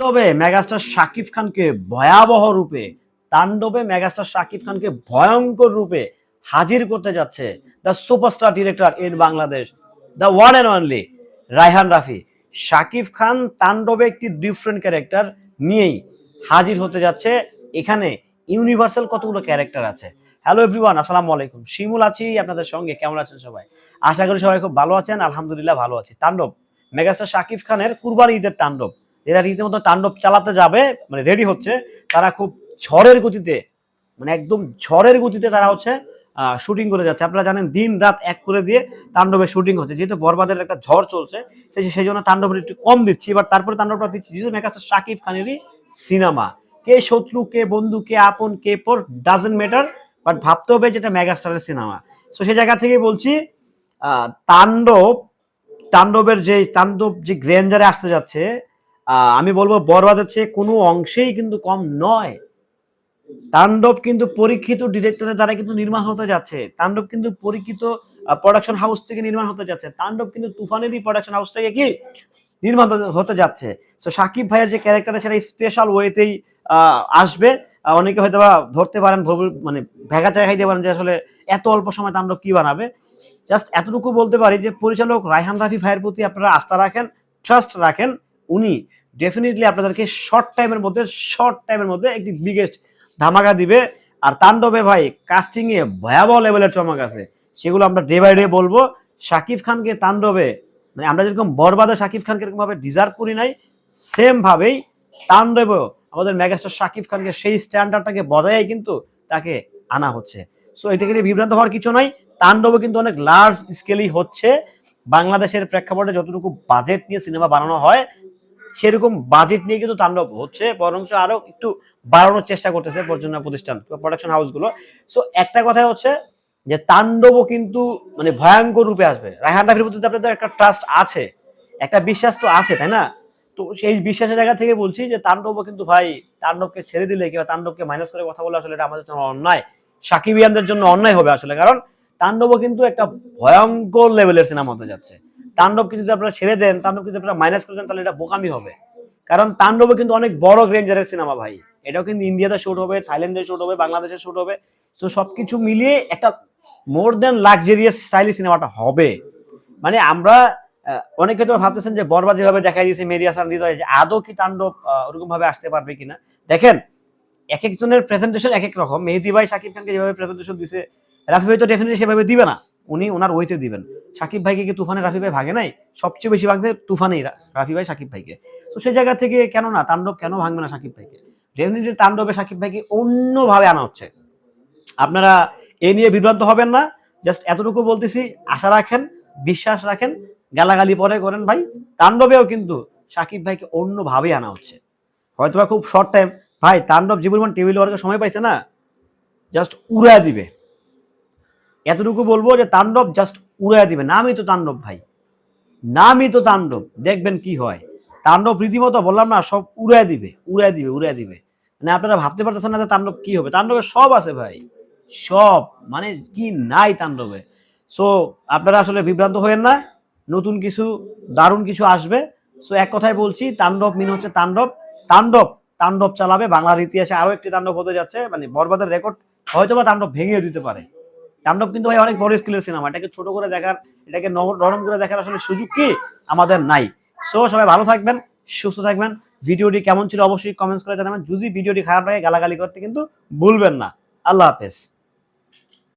তাণ্ডবে মেগাস্টার শাকিব খানকে ভয়াবহ রূপে, তাণ্ডবে মেগাস্টার শাকিব খানকে ভয়ঙ্কর রূপে হাজির করতে যাচ্ছে the superstar director in Bangladesh, the one and only Raihan Rafi. Shakib Khan তাণ্ডবে একটি ডিফারেন্ট ক্যারেক্টার নিয়েই হাজির হতে যাচ্ছে। এখানে ইউনিভার্সাল কতগুলো ক্যারেক্টার আছে? হ্যালো এভরিওয়ান আসসালামু আলাইকুম। শিমুল আছি আপনাদের সঙ্গে, কেমন আছেন সবাই? আশা করি সবাই খুব ভালো আছেন, আলহামদুলিল্লাহ ভালো আছি। তাণ্ডব, মেগাস্টার শাকিব খানের কুরবানি ঈদের তাণ্ডব। এরা রীতিমতো তাণ্ডব চালাতে যাবে মানে রেডি হচ্ছে, তারা খুব ঝড়ের গতিতে মানে একদম ঝড়ের গতিতে তারা হচ্ছে শুটিং করে যাচ্ছে। আপনারা জানেন দিন রাত এক করে দিয়ে তাণ্ডবের শুটিং হচ্ছে। যেহেতু বরবাদের একটা ঝড় চলছে, সেই সেই জন্য তাণ্ডবের একটু কম দিচ্ছি। এবার তারপরে তাণ্ডবটা দিচ্ছি। যেহেতু মেগাস্টার শাকিব খানেরই সিনেমা। কে শত্রু, কে বন্ধু, কে আপন, কে পর ডাজেন্ট ম্যাটার বাট ভাবতে হবে যেটা মেগাস্টারের সিনেমা। সো সেই জায়গা থেকে বলছি তাণ্ডব, তাণ্ডবের যে তাণ্ডব যে গ্রেঞ্জারে আসতে যাচ্ছে আমি বলব বরবাদের চেয়ে কোনো অংশেই কিন্তু কম নয়। তাণ্ডব কিন্তু পরীক্ষিত ডিরেক্টরের দ্বারা কিন্তু নির্মাণ হতে যাচ্ছে। তাণ্ডব কিন্তু পরীক্ষিত প্রোডাকশন হাউস থেকে নির্মাণ হতে যাচ্ছে। তাণ্ডব কিন্তু তুফানেরই প্রোডাকশন হাউস থেকে কি? নির্মাণ হতে- যাচ্ছে। তো সাকিব ভাইয়ের যে ক্যারেক্টার সেটা স্পেশাল ওয়েতেই আসবে। অনেকে হয়তো বা ধরতে পারেন মানে ভেগা চাই খাইতে পারেন যে আসলে এত অল্প সময় তাণ্ডব কি বানাবে? জাস্ট এতটুকু বলতে পারি যে পরিচালক রায়হান রাফি ভাইয়ের প্রতি আপনারা আস্থা রাখেন ট্রাস্ট রাখেন। উনি ডেফিনেটলি আপনাদেরকে শর্ট টাইমের মধ্যে শর্ট টাইমের মধ্যে একটি বিগেস্ট ধামাকা দিবে। আর তাণ্ডবে ভাই কাস্টিং এ ভয়াবহ লেভেলের চমক আছে। সেগুলো আমরা ডে বাই ডে বলব। শাকিব খানকে তাণ্ডবে মানে আমরা যেরকম বরবাদে শাকিব খানকে এরকম ভাবে ডিজার্ভ করি নাই সেম ভাবেই তাণ্ডবেও আমাদের মেগাস্টার শাকিব খানকে সেই স্ট্যান্ডার্ডটাকে বজায় কিন্তু তাকে আনা হচ্ছে। সো এটাকে নিয়ে বিভ্রান্ত হওয়ার কিছু নাই। তাণ্ডবে কিন্তু অনেক লার্জ স্কেলই হচ্ছে। বাংলাদেশের প্রেক্ষাপটে যতটুকু বাজেট নিয়ে সিনেমা বানানো হয় সেরকম বাজেট নিয়ে কিন্তু তাণ্ডব হচ্ছে বরং আরও একটু বাড়ানোর চেষ্টা করতেছে প্রযোজনা প্রতিষ্ঠান প্রোডাকশন হাউসগুলো সো একটা কথা হচ্ছে যে তাণ্ডবও কিন্তু মানে ভয়ঙ্কর রূপে আসবে। রায়হান রাফির প্রতি আপনাদের একটা ট্রাস্ট আছে, একটা বিশ্বাস তো আছে, তাই না? তো সেই বিশ্বাসের জায়গা থেকে বলছি যে তাণ্ডবও কিন্তু ভাই তাণ্ডবকে ছেড়ে দিলে কিংবা তাণ্ডবকে মাইনাস করে কথা বলে আসলে এটা আমাদের জন্য অন্যায়। সাকিবিয়ানদের জন্য অন্যায় হবে আসলে, কারণ তাণ্ডবও কিন্তু একটা ভয়ঙ্কর লেভেলের সিনেমা হতে যাচ্ছে। তাণ্ডবকে যদি আপনারা ছেড়ে দেন তাণ্ডবকে যদি আপনারা মাইনাস করে দেন, তাহলে এটা বোকামি হবে। কারণ তাণ্ডবে কিন্তু অনেক বড় রেঞ্জারের সিনেমা ভাই। এটাও কিন্তু ইন্ডিয়াতে শুট হবে, থাইল্যান্ডে শুট হবে, বাংলাদেশে শুট হবে। তো সবকিছু মিলিয়ে একটা মোর দেন লাক্সারিয়াস স্টাইলি সিনেমাটা হবে। মানে আমরা অনেকে তো ভাবতেছেন যে বরবাদ যেভাবে দেখা দিয়েছে মেরি হাসান হৃদয়, যে আদৌ কি তাণ্ডব ওরকম ভাবে আসতে পারবে কিনা? দেখেন এক একজনের প্রেজেন্টেশন এক এক রকম। মেহেদি ভাই শাকিব খানকে যেভাবে প্রেজেন্টেশন দিছে রাফি ভাই তো ডেফিনেটলি সেভাবে দিবে না। উনি ওনার ওইতে দিবেন। শাকিব ভাইকে কি তুফানে রাফি ভাই ভাগে নাই? সবচেয়ে বেশি ভাগছে তুফানেই রাফি ভাই শাকিব ভাইকে। তো সেই জায়গা থেকে কেন না, তাণ্ডব কেন ভাঙবে না শাকিব ভাইকে? ডেফিনেটলি তাণ্ডবে শাকিব ভাইকে অন্যভাবে আনা হচ্ছে। আপনারা এ নিয়ে বিভ্রান্ত হবেন না। জাস্ট এতটুকু বলতেছি, আশা রাখেন, বিশ্বাস রাখেন, গালাগালি পরে করেন ভাই। তাণ্ডবেও কিন্তু শাকিব ভাইকে অন্যভাবে আনা হচ্ছে। হয়তোবা খুব শর্ট টাইম ভাই, তাণ্ডব জীবন টেবিল ওয়ার্কের সময় পাইছে না। জাস্ট উড়া দিবে। এতটুকু বলব যে তাণ্ডব জাস্ট উড়া দিবে নামই তো তাণ্ডব ভাই। নামই তো তাণ্ডব। দেখবেন কি হয়। তাণ্ডব রীতিমতো বললাম না, সব উড়ায় দিবে উড়ায় দিবে উড়ায় দিবে। মানে আপনারা ভাবতে পারতেছেন না যে তাণ্ডব কি হবে। তাণ্ডবে সব আছে ভাই। সব। মানে কি নাই তাণ্ডবে। সো আপনারা আসলে বিভ্রান্ত হয়েন না। নতুন কিছু, দারুণ কিছু আসবে। সো এক কথায় বলছি, তাণ্ডব মিন হচ্ছে তাণ্ডব। তাণ্ডব তাণ্ডব চালাবে। বাংলার ইতিহাসে আরও একটি তাণ্ডব হতে যাচ্ছে। মানে বরবাদের রেকর্ড হয়তো বা তাণ্ডব ভেঙে দিতে পারে। তাণ্ডব কিন্তু ভাই অনেক বড় স্কেলের সিনেমা এটাকে ছোট করে দেখার, এটাকে নর- নরম করে দেখার আসলে সুযোগ কি? আমাদের নাই। সো সবাই ভালো থাকবেন, সুস্থ থাকবেন। ভিডিওটি কেমন ছিল অবশ্যই কমেন্টস করে জানাবেন। যদি ভিডিওটি খারাপ লাগে, গালাগালি করতে কিন্তু ভুলবেন না। আল্লাহ হাফেজ।